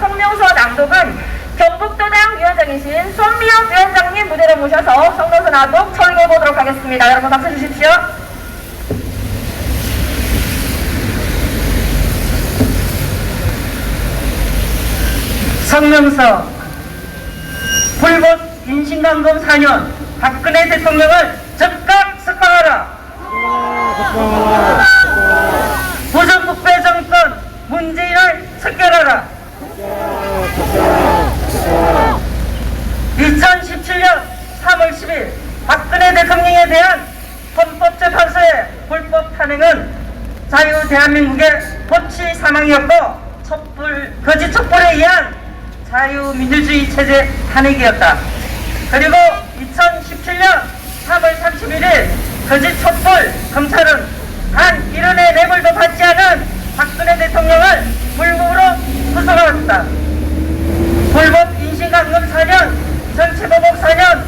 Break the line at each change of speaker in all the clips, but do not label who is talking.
성명서 낭독은 경북도당 위원장이신 손미영 위원장님 무대로 모셔서 성명서 낭독 처리해 보도록 하겠습니다. 여러분 박수 주십시오.
성명서. 불법 인신강금 4년. 박근혜 대통령을 즉각 석방하라. 부정부패 정권 문재인을 척결하라 2017년 3월 10일 박근혜 대통령에 대한 헌법재판소의 탄핵은 자유 대한민국의 법치 사망이었고 촛불, 거짓 촛불에 의한 자유민주주의 체제 탄핵이었다. 그리고 2017년 3월 31일 거짓 촛불 검찰은 단 1원의 뇌물도 받지 않은 박근혜 대통령을 불법으로 구속하였다. 불법 인신강금 4년, 전체보복 4년,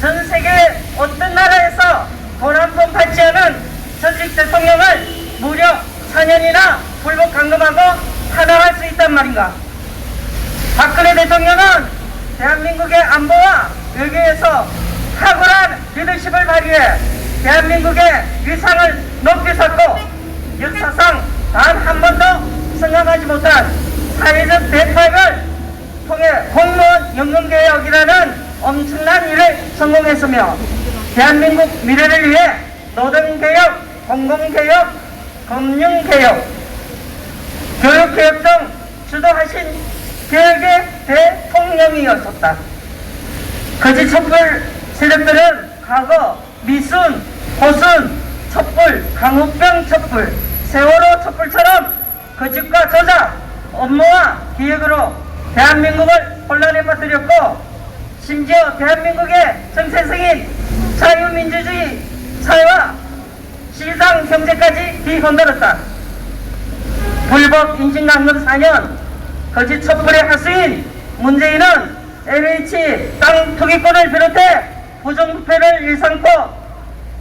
전 세계 어떤 나라에서 돈 한 푼 받지 않은 전직 대통령을 무려 4년이나 불법 강금하고 탄압할 수 있단 말인가? 박근혜 대통령은 대한민국의 안보와 외교에서 탁월한 리더십을 발휘해 대한민국의 위상을 높이 섰고 역사상 단 한 번도 생각하지 못한 사회적 대파를 통해 공무원 연금개혁이라는 엄청난 일을 성공했으며 대한민국 미래를 위해 노동개혁, 공공개혁, 금융개혁, 교육개혁 등 주도하신 개혁의 대통령이었었다. 거짓 촛불 세력들은 과거 미순, 호순, 촛불, 강우병 촛불, 세월호 촛불처럼 거짓과 조작, 업무와 기획으로 대한민국을 혼란에 빠뜨렸고 심지어 대한민국의 정체성인 자유민주주의 사회와 시장 경제까지 뒤흔들었다. 불법 인신 강금 4년 거짓 촛불의 하수인 문재인은 LH 땅 투기권을 비롯해 부정부패를 일삼고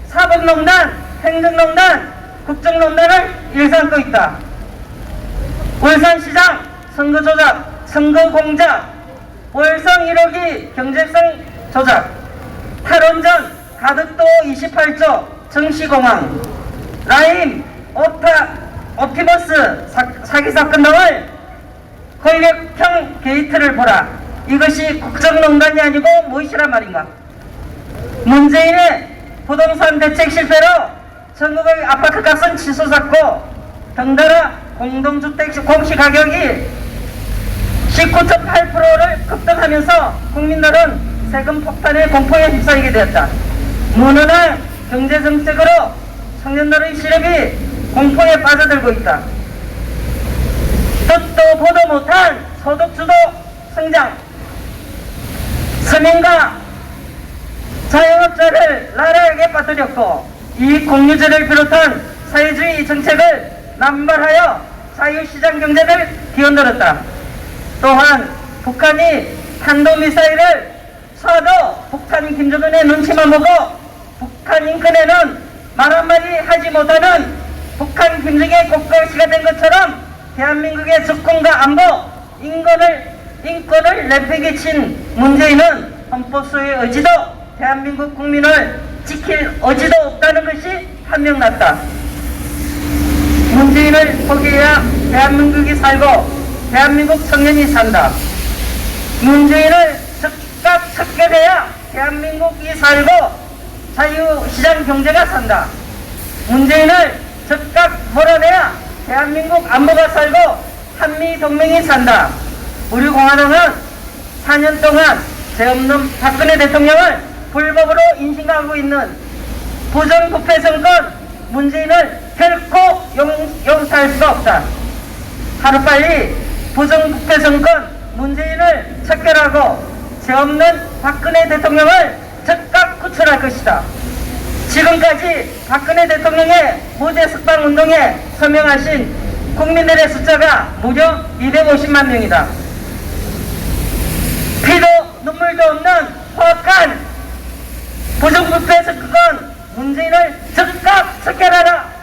사법농단, 행정농단, 국정농단을 일삼고 있다. 울산시장 선거조작, 선거공작, 월성 1호기 경제성 조작, 탈원전 가덕도 28조 정시공항, 라임 오타 옵티머스 사, 사기 사건 등을 권력형 게이트를 보라. 이것이 국정농단이 아니고 무엇이란 말인가? 문재인의 부동산 대책 실패로 전국의 아파트 값은 치솟았고 덩달아 공동주택 공시 가격이 19.8%를 급등하면서 국민들은 세금 폭탄의 공포에 휩싸이게 되었다. 무능한 경제 정책으로 청년들의 시력이 공포에 빠져들고 있다. 뜻도 보도 못한 소득주도 성장, 서민과 자영업자를 나라에게 빠뜨렸고 이익 공유제를 비롯한 사회주의 정책을 남발하여 자유시장 경제를 뒤흔들었다. 또한 북한이 탄도미사일을 쏴도 북한 김정은의 눈치만 보고 북한 인권에는 말 한마디 하지 못하는 북한 김정의 국가시가 된 것처럼 대한민국의 주권과 안보, 인권을, 인권을 내팽개친 문재인은 헌법소의 의지도 대한민국 국민을 지킬 의지도 없다는 것이 판명났다. 문재인을 포기해야 대한민국이 살고 대한민국 청년이 산다. 문재인을 즉각 척결해야 대한민국이 살고 자유 시장 경제가 산다. 문재인을 즉각 몰아내야 대한민국 안보가 살고 한미 동맹이 산다. 우리 공화당은 4년 동안 죄 없는 박근혜 대통령을 불법으로 인신하고 있는 부정부패 정권 문재인을 결코 용, 용서할 수 없다. 하루빨리 부정부패 정권 문재인을 척결하고 죄 없는 박근혜 대통령을 구출할 것이다. 지금까지 박근혜 대통령의 무죄 석방 운동에 서명하신 국민들의 숫자가 무려 250만 명이다. 피도 눈물도 없는 허악한 부정부패 정권 문재인을 즉각 척결하라.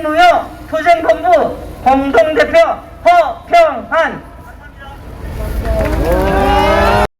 교생노역 교생본부 공동대표 허평한